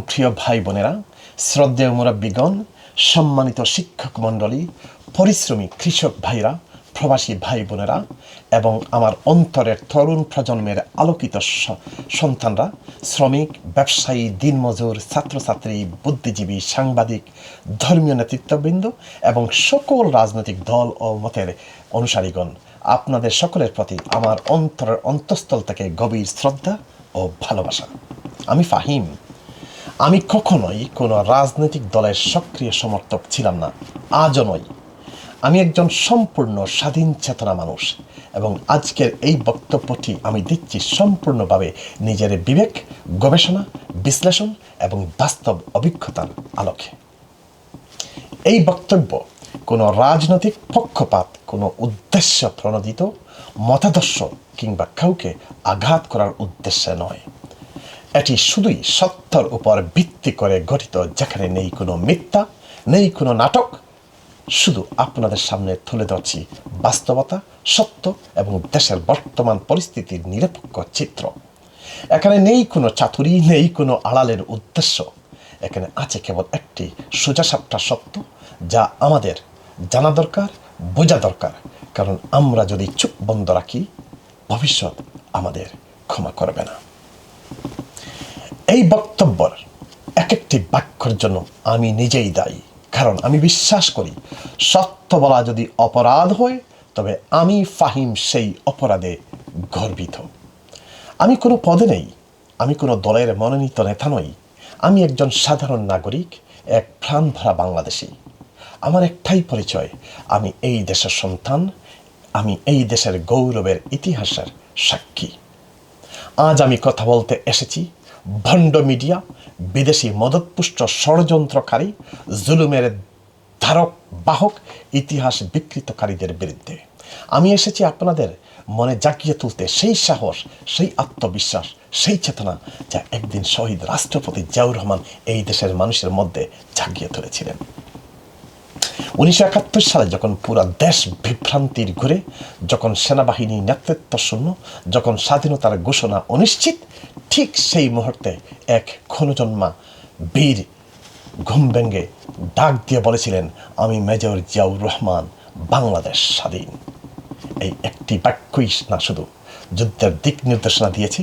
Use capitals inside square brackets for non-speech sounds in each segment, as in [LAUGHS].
প্রিয় ভাই বোনেরা, শ্রদ্ধেয় সম্মানিত শিক্ষক মণ্ডলী, পরিশ্রমী কৃষক ভাইরা, প্রবাসী ভাই বোনেরা এবং আমার অন্তরের তরুণ প্রজন্মের আলোকিত সন্তানরা, শ্রমিক, ব্যবসায়ী, দিনমজুর, ছাত্রছাত্রী, বুদ্ধিজীবী, সাংবাদিক, ধর্মীয় নেতৃত্ববৃন্দ এবং সকল রাজনৈতিক দল ও মতের অনুসারীগণ আপনাদের সকলের প্রতি আমার অন্তরের অন্তঃস্থল থেকে গভীর শ্রদ্ধা ও ভালোবাসা। আমি ফাহিম। আমি কখনোই কোনো রাজনৈতিক দলের সক্রিয় সমর্থক ছিলাম না। আজও নই। আমি একজন সম্পূর্ণ স্বাধীন চেতনা মানুষ এবং আজকের এই বক্তব্যটি আমি দিচ্ছি সম্পূর্ণভাবে নিজের বিবেক, গবেষণা, বিশ্লেষণ এবং বাস্তব অভিজ্ঞতার আলোকে। এই বক্তব্য কোনো রাজনৈতিক পক্ষপাত, কোনো উদ্দেশ্য প্রণোদিত, মতাদর্শ কিংবা কাউকে আঘাত করার উদ্দেশ্যে নয়। এটি শুধুই সত্যর উপর ভিত্তি করে গঠিত, যেখানে নেই কোনো মিথ্যা, নেই কোনো নাটক। শুধু আপনাদের সামনে তুলে ধরছি বাস্তবতা, সত্য এবং দেশের বর্তমান পরিস্থিতির নিরপেক্ষ চিত্র। এখানে নেই কোনো চাতুরি, নেই কোনো আড়ালের উদ্দেশ্য। এখানে আছে কেবল একটি সোজাসাপটা সত্য যা আমাদের জানা দরকার, বোঝা দরকার। কারণ আমরা যদি চুপ বন্ধ রাখি, ভবিষ্যৎ আমাদের ক্ষমা করবে না। এই বক্তব্যর এক একটি বাক্যর জন্য আমি নিজেই দায়ী। কারণ আমি বিশ্বাস করি, সত্য বলা যদি অপরাধ হয়, তবে আমি ফাহিম সেই অপরাধে গর্বিত। আমি কোনো পদে নেই, আমি কোনো দলের মনোনীত নেতা নই আমি একজন সাধারণ নাগরিক, এক প্রাণ ভরা বাংলাদেশি। আমার একটাই পরিচয়, আমি এই দেশের সন্তান, আমি এই দেশের গৌরবের ইতিহাসের সাক্ষী। আজ আমি কথা বলতে এসেছি ভণ্ড মিডিয়া, বিদেশি মদতপুষ্ট ষড়যন্ত্রকারী, জুলুমের ধারক, বাহক, ইতিহাস বিকৃতকারীদের বিরুদ্ধে। আমি এসেছি আপনাদের মনে জাগিয়ে তুলতে সেই সাহস, সেই আত্মবিশ্বাস সেই চেতনা যা একদিন শহীদ রাষ্ট্রপতি জিয়াউর রহমান এই দেশের মানুষের মধ্যে জাগিয়ে তুলেছিলেন। উনিশশো একাত্তর সালে যখন পুরো দেশ বিভ্রান্তির ঘুরে, যখন সেনাবাহিনী নেতৃত্ব শূন্য, যখন স্বাধীনতার ঘোষণা অনিশ্চিত, ঠিক সেই মুহূর্তে এক ক্ষণজন্মা বীর ঘুম ভেঙ্গে ডাক দিয়ে বলেছিলেন, আমি মেজর জিয়াউর রহমান, বাংলাদেশ স্বাধীন। এই একটি বাক্যই না শুধু যুদ্ধের দিক নির্দেশনা দিয়েছে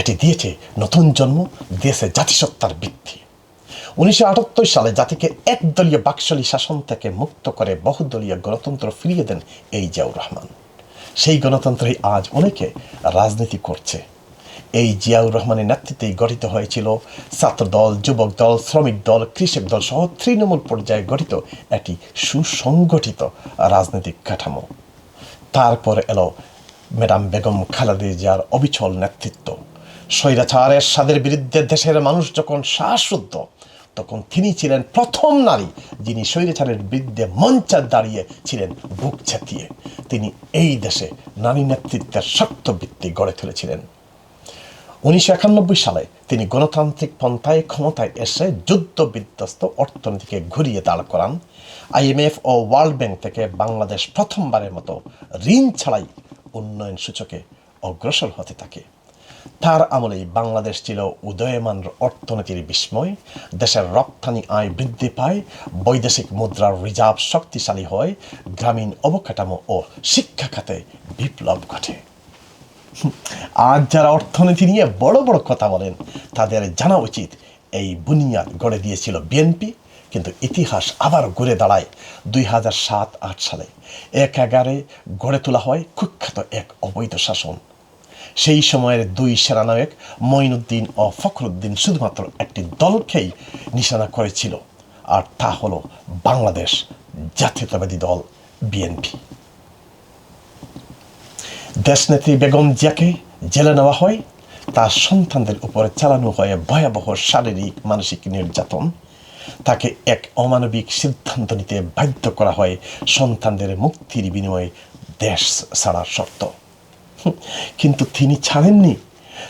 এটি দিয়েছে নতুন জন্ম দিয়েছে জাতিসত্তার বৃদ্ধি উনিশশো সালে জাতিকে একদলীয় বাকশালী শাসন থেকে মুক্ত করে বহুদলীয় গণতন্ত্র ফিরিয়ে দেন এই জিয়াউর রহমান। সেই গণতন্ত্রই আজ অনেকে রাজনীতি করছে। এই জিয়াউর রহমানের নেতৃত্বেই গঠিত হয়েছিল ছাত্রদল, যুবক দল, শ্রমিক দল, কৃষক দল সহ তৃণমূল পর্যায়ে গঠিত একটি সুসংগঠিত রাজনৈতিক কাঠামো। তারপর এলো ম্যাডাম বেগম খালেদা জিয়ার অবিচল নেতৃত্ব। স্বৈরাচারের স্বাদের বিরুদ্ধে দেশের মানুষ যখন শ্বাসরুদ্ধ, তখন তিনি ছিলেন প্রথম নারী যিনি স্বৈরাচারের বিরুদ্ধে মঞ্চে দাঁড়িয়ে ছিলেন বুক ছাতিয়ে তিনি এই দেশে নারী নেতৃত্বের শক্ত ভিত্তি গড়ে তুলেছিলেন। উনিশশো একানব্বই সালে তিনি গণতান্ত্রিক পন্থায় ক্ষমতায় এসে যুদ্ধ বিধ্বস্ত অর্থনীতিকে ঘুরিয়ে দাঁড় করান। আইএমএফ ও ওয়ার্ল্ড ব্যাংক থেকে বাংলাদেশ প্রথমবারের মতো ঋণ ছাড়াই উন্নয়ন সূচকে অগ্রসর হতে থাকে। তার আমলেই বাংলাদেশ ছিল উদয়মান অর্থনীতির বিস্ময়। দেশের রপ্তানি আয় বৃদ্ধি পায়, বৈদেশিক মুদ্রার রিজার্ভ শক্তিশালী হয়, গ্রামীণ অবকাঠামো ও শিক্ষা খাতে বিপ্লব ঘটে। আজ যারা অর্থনীতি নিয়ে বড় বড় কথা বলেন, তাদের জানা উচিত এই বুনিয়াদ গড়ে দিয়েছিল বিএনপি, কিন্তু ইতিহাস আবার ঘুরে দাঁড়ায় দুই হাজার সাত আট সালে। এক এগারে গড়ে তোলা হয় কুখ্যাত এক অবৈধ শাসন। সেই সময়ের দুই সেনানায়ক মঈনুদ্দিন ও ফখরুদ্দিন শুধুমাত্র একটি দলকেই নিশানা করেছিল। আর তা হল বাংলাদেশ জাতীয়তাবাদী দল বিএনপি। দেশনেত্রী বেগম জিয়াকে জেলে নেওয়া হয়, তার সন্তানদের উপরে চালানো হয় ভয়াবহ শারীরিক, মানসিক নির্যাতন। তাকে এক অমানবিক সিদ্ধান্ত নিতে বাধ্য করা হয় সন্তানদের মুক্তির বিনিময়ে দেশ ছাড়ার শর্ত। [LAUGHS] কিন্তু তিনি ছাড়েননি।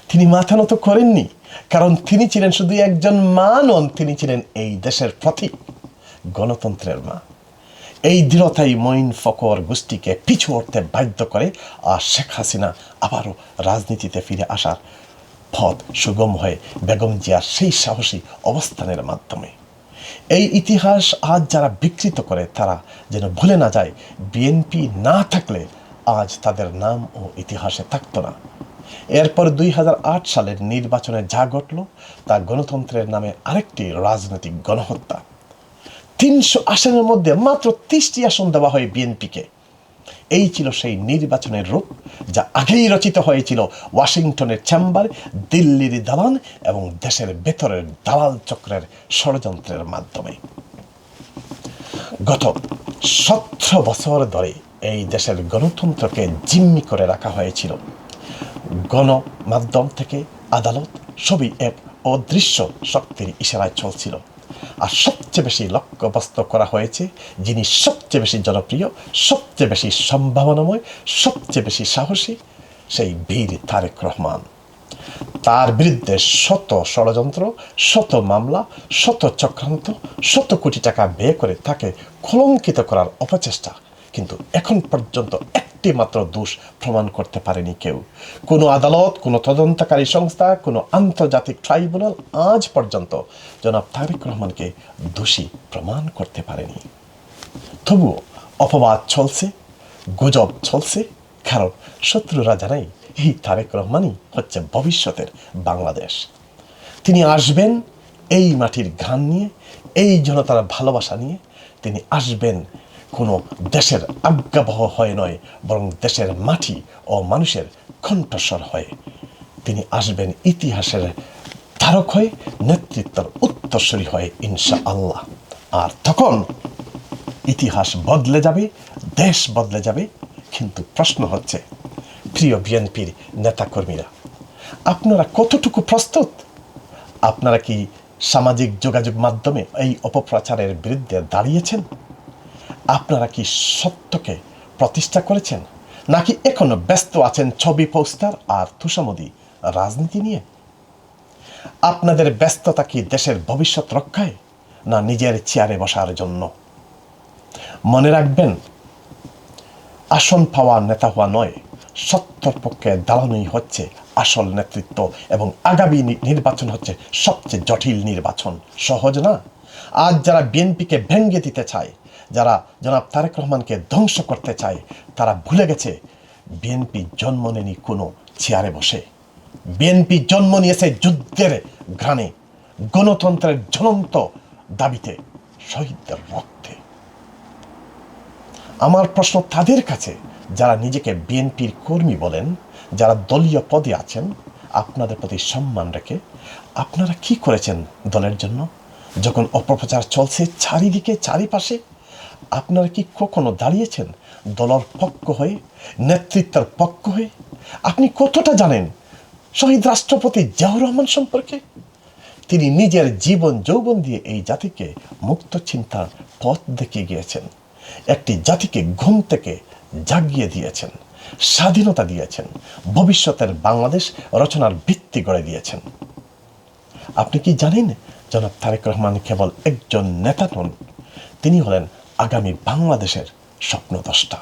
তিনি মাথা নত করেননি, কারণ তিনি ছিলেন শুধু একজন মা নন, তিনি ছিলেন এই দেশের প্রতীক গণতন্ত্রের মা। এই দৃঢ়তাই মঈন ফকর গোষ্ঠীকে পিছু উঠতে বাধ্য করে আর শেখ হাসিনা আবারও রাজনীতিতে ফিরে আসার পথ সুগম হয়ে বেগম জিয়ার সেই সাহসী অবস্থানের মাধ্যমে। এই ইতিহাস আজ যারা বিকৃত করে, তারা যেন ভুলে না যায়, বিএনপি না থাকলে আজ তাদের নাম ও ইতিহাসে থাকত না। এরপর দুই হাজার আট সালের নির্বাচনে যা ঘটল, তা গণতন্ত্রের নামে আরেকটি রাজনৈতিক গণহত্যা। তিনশো আসনের মধ্যে মাত্র তিরিশটি আসন দেওয়া হয় বিএনপিকে। এই ছিল সেই নির্বাচনের রূপ, যা আগেই রচিত হয়েছিল ওয়াশিংটনের চেম্বার, দিল্লির দালান এবং দেশের ভেতরের দালাল চক্রের ষড়যন্ত্রের মাধ্যমে। গত সতেরো বছর ধরে এই দেশের গণতন্ত্রকে জিম্মি করে রাখা হয়েছিল। গণমাধ্যম থেকে আদালত সবই এক অদৃশ্য শক্তির ইশারায় চলছিল। আর সবচেয়ে বেশি লক্ষ্যবস্ত করা হয়েছে যিনি সবচেয়ে বেশি জনপ্রিয়, সবচেয়ে বেশি সম্ভাবনাময়, সবচেয়ে বেশি সাহসী, সেই বীর তারেক রহমান। তার বিরুদ্ধে শত ষড়যন্ত্র, শত মামলা, শত চক্রান্ত, শত কোটি টাকা ব্যয় করে তাকে কলঙ্কিত করার অপচেষ্টা কিন্তু এখন পর্যন্ত একটি মাত্র দোষ প্রমাণ করতে পারেনি কেউ। কোনো আদালত, কোনো তদন্তকারী সংস্থা, কোনো আন্তর্জাতিক ট্রাইব্যুনাল আজ পর্যন্ত জনাব তারেক রহমানকে দোষী প্রমাণ করতে পারেনি। তবুও অপবাদ চলছে, গুজব চলছে, কারণ শত্রুরা জানাই এই তারেক রহমানই হচ্ছে ভবিষ্যতের বাংলাদেশ। তিনি আসবেন এই মাটির ঘান নিয়ে, এই জনতার ভালোবাসা নিয়ে, তিনি আসবেন কোনো দেশের আজ্ঞাবহ হয়ে নয়, বরং দেশের মাটি ও মানুষের কণ্ঠস্বর হয়ে। তিনি আসবেন ইতিহাসের ধারক হয়ে, নেতৃত্বের উত্তরসূরি হয়ে ইনশা আল্লাহ আর তখন ইতিহাস বদলে যাবে, দেশ বদলে যাবে, কিন্তু প্রশ্ন হচ্ছে, প্রিয় বিএনপির নেতাকর্মীরা, আপনারা কতটুকু প্রস্তুত? আপনারা কি সামাজিক যোগাযোগ মাধ্যমে এই অপপ্রচারের বিরুদ্ধে দাঁড়িয়েছেন? আপনারা কি সত্যকে প্রতিষ্ঠা করেছেন? নাকি এখনও ব্যস্ত আছেন ছবি পোস্টার আর তুষামদি রাজনীতি নিয়ে? আপনাদের ব্যস্ততা কি দেশের ভবিষ্যৎ রক্ষায়, না নিজের চেয়ারে বসার জন্য? মনে রাখবেন, আসন পাওয়া নেতা হওয়া নয়, সত্তর পক্ষে দালানোই হচ্ছে আসল নেতৃত্ব এবং আগামী নির্বাচন হচ্ছে সবচেয়ে জটিল নির্বাচন। সহজ না? আজ যারা বিএনপিকে ভেঙ্গে দিতে চায় যারা জনাব তারেক রহমানকে ধ্বংস করতে চায়, তারা ভুলে গেছে বিএনপি জন্ম নেনি কোনো চেয়ারে বসে। বিএনপি জন্ম নিয়েছে যুদ্ধের ঘ্রাণে, গণতন্ত্রের জ্বলন্ত দাবিতে, শহীদদের রক্তে। আমার প্রশ্ন তাদের কাছে, যারা নিজেকে বিএনপির কর্মী বলেন, যারা দলীয় পদে আছেন, আপনাদের প্রতি সম্মান রেখে, আপনারা কি করেছেন দলের জন্য? যখন অপপ্রচার চলছে চারিদিকে, চারিপাশে আপনারা কি কখনো দাঁড়িয়েছেন? দলের পক্ষ হয়ে? নেতৃত্বের পক্ষ হয়ে? আপনি কতটা জানেন শহীদ রাষ্ট্রপতি জিয়াউর রহমান সম্পর্কে? তিনি নিজের জীবন যৌবন দিয়ে এই জাতিকে মুক্ত চিন্তার পথ দেখিয়ে গিয়েছেন। একটি জাতিকে ঘুম থেকে জাগিয়ে দিয়েছেন, স্বাধীনতা দিয়েছেন, ভবিষ্যতের বাংলাদেশ রচনার ভিত্তি গড়ে দিয়েছেন। আপনি কি জানেন জনাব তারেক রহমান কেবল একজন নেতা নন, তিনি হলেন আগামী বাংলাদেশের স্বপ্নদষ্টা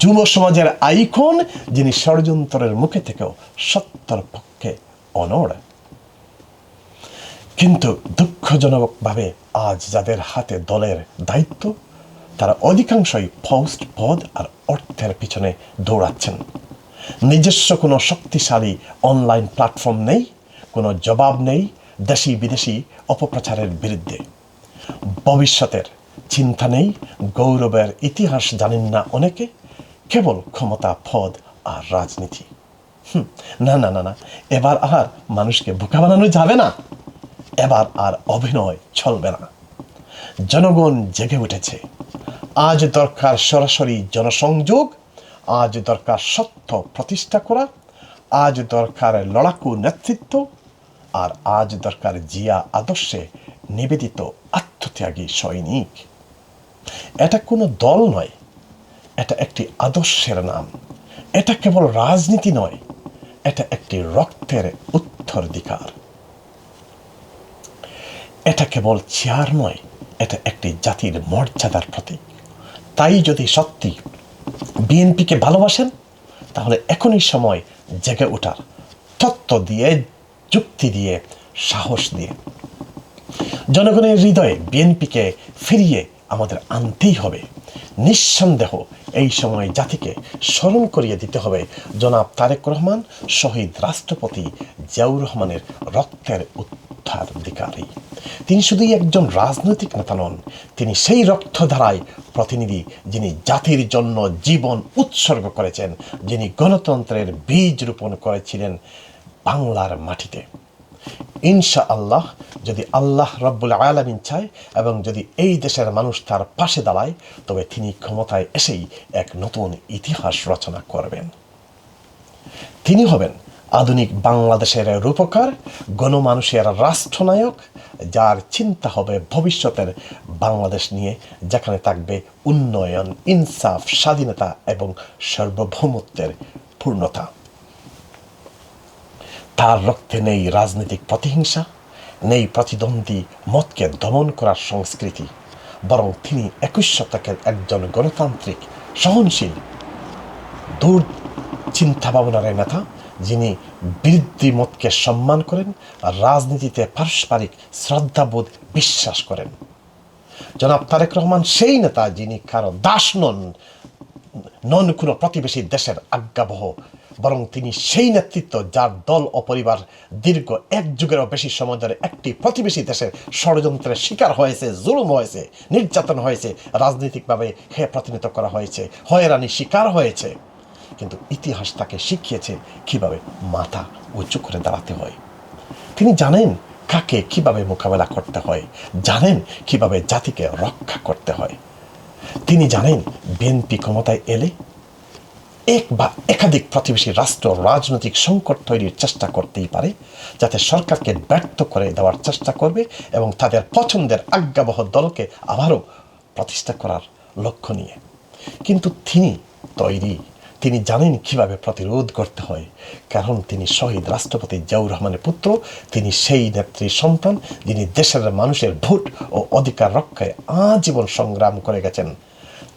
যুব সমাজের আইকন, যিনি ষড়যন্ত্রের মুখে থেকেও সত্তর পক্ষে অনড়। কিন্তু দুঃখজনকভাবে আজ যাদের হাতে দলের দায়িত্ব, তারা অধিকাংশই পোস্ট পদ আর অর্থের পিছনে দৌড়াচ্ছেন। নিজস্ব কোনো শক্তিশালী অনলাইন প্ল্যাটফর্ম নেই, কোনো জবাব নেই দেশি বিদেশি অপপ্রচারের বিরুদ্ধে। ভবিষ্যতের চিন্তা নেই, গৌরবের ইতিহাস জানেন না অনেকে, কেবল ক্ষমতা, পদ আর রাজনীতি। না না না না, এবার আর মানুষকে বোকা বানানো যাবে না। এবার আর অভিনয় চলবে না। জনগণ জেগে উঠেছে। আজ দরকার সরাসরি জনসংযোগ, আজ দরকার সত্য প্রতিষ্ঠা করা, আজ দরকার লড়াকু নেতৃত্ব, আর আজ দরকার জিয়া আদর্শে নিবেদিত আত্মত্যাগী সৈনিক। এটা কোনো দল নয়, এটা একটি আদর্শের নাম। এটা কেবল রাজনীতি নয়, এটা একটি রক্তের উত্তরাধিকার। এটা কেবল চেয়ার নয়, এটা একটি জাতির মর্যাদার প্রতীক। তাই যদি সত্যি বিএনপিকে ভালোবাসেন, তাহলে এখনই সময় জেগে ওঠার, তত্ত্ব দিয়ে, যুক্তি দিয়ে, সাহস দিয়ে। জনগণের হৃদয়ে বিএনপিকে ফিরিয়ে আমাদের আনতেই হবে। নিঃসন্দেহ এই সময় জাতিকে স্মরণ করিয়ে দিতে হবে। জনাব তারেক রহমান, শহীদ রাষ্ট্রপতি জিয়াউর রহমানের রক্তের উত্তরাধিকারী তিনি শুধুই একজন রাজনৈতিক নেতা নন, তিনি সেই রক্তধারায় প্রতিনিধি যিনি জাতির জন্য জীবন উৎসর্গ করেছেন, যিনি গণতন্ত্রের বীজ রোপণ করেছিলেন বাংলার মাটিতে। ইনশা আল্লাহ যদি আল্লাহ রব্বুল আয়ালামিন চায় এবং যদি এই দেশের মানুষ তার পাশে দাঁড়ায়, তবে তিনি ক্ষমতায় এসেই এক নতুন ইতিহাস রচনা করবেন। তিনি হবেন আধুনিক বাংলাদেশের রূপকার, গণমানুষের রাষ্ট্রনায়ক, যার চিন্তা হবে ভবিষ্যতের বাংলাদেশ নিয়ে, যেখানে থাকবে উন্নয়ন, ইনসাফ, স্বাধীনতা এবং সার্বভৌমত্বের পূর্ণতা। তার রক্তে নেই রাজনৈতিক প্রতিহিংসা, নেই প্রতিদ্বন্দ্বী মতকে দমন করার সংস্কৃতি, বরং তিনি একুশ শতকের একজন গণতান্ত্রিক, সহনশীল দূর চিন্তা ভাবনার নেতা, যিনি বৃদ্ধি মতকে সম্মান করেন আর রাজনীতিতে পারস্পরিক শ্রদ্ধাবোধ বিশ্বাস করেন। জনাব তারেক রহমান সেই নেতা যিনি কারও দাস নন নন কোনো প্রতিবেশী দেশের আজ্ঞাবহ বরং তিনি সেই নেতৃত্ব যার দল ও পরিবার দীর্ঘ এক যুগেরও বেশি সময় ধরে একটি প্রতিবেশী দেশের ষড়যন্ত্রের শিকার হয়েছে, জুলুম হয়েছে, নির্যাতন হয়েছে, রাজনৈতিকভাবে হে প্রতিনিধিত্ব করা হয়েছে হয়রানি শিকার হয়েছে। কিন্তু ইতিহাস তাকে শিখিয়েছে কীভাবে মাথা উঁচু করে দাঁড়াতে হয়। তিনি জানেন কাকে কীভাবে মোকাবেলা করতে হয়, জানেন কীভাবে জাতিকে রক্ষা করতে হয়। তিনি জানেন বিএনপি ক্ষমতায় এলে এক বা একাধিক প্রতিবেশী রাষ্ট্র রাজনৈতিক সংকট তৈরির চেষ্টা করতেই পারে, যাতে সরকারকে ব্যর্থ করে দেওয়ার চেষ্টা করবে এবং তাদের পছন্দের আজ্ঞাবহ দলকে আবারও প্রতিষ্ঠা করার লক্ষ্য নিয়ে। কিন্তু তিনি তৈরি। তিনি জানেন কীভাবে প্রতিরোধ করতে হয়। কারণ তিনি শহীদ রাষ্ট্রপতি জিয়াউর রহমানের পুত্র, তিনি সেই নেত্রীর সন্তান, যিনি দেশের মানুষের ভোট ও অধিকার রক্ষায় আজীবন সংগ্রাম করে গেছেন।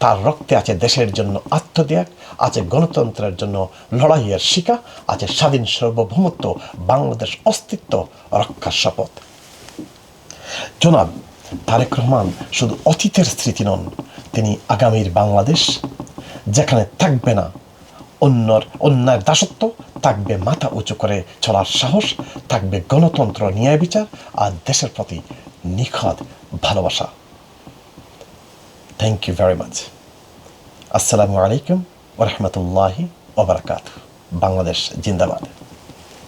তার রক্তে আছে দেশের জন্য আত্মত্যাগ, আছে গণতন্ত্রের জন্য লড়াইয়ের শিকা, আছে স্বাধীন সার্বভৌমত্ব, বাংলাদেশ অস্তিত্ব রক্ষার শপথ। জনাব তারেক রহমান শুধু অতীতের স্মৃতি নন, তিনি আগামীর বাংলাদেশ, যেখানে থাকবে না অন্যর অন্যায় দাসত্ব, থাকবে মাথা উঁচু করে চলার সাহস, থাকবে গণতন্ত্র ন্যায় বিচার আর দেশের প্রতি নিখাদ ভালোবাসা। থ্যাংক ইউ ভেরি মাচ আসসালামু আলাইকুম ওরহমতুল্লাহি ওবরাকাত বাংলাদেশ জিন্দাবাদ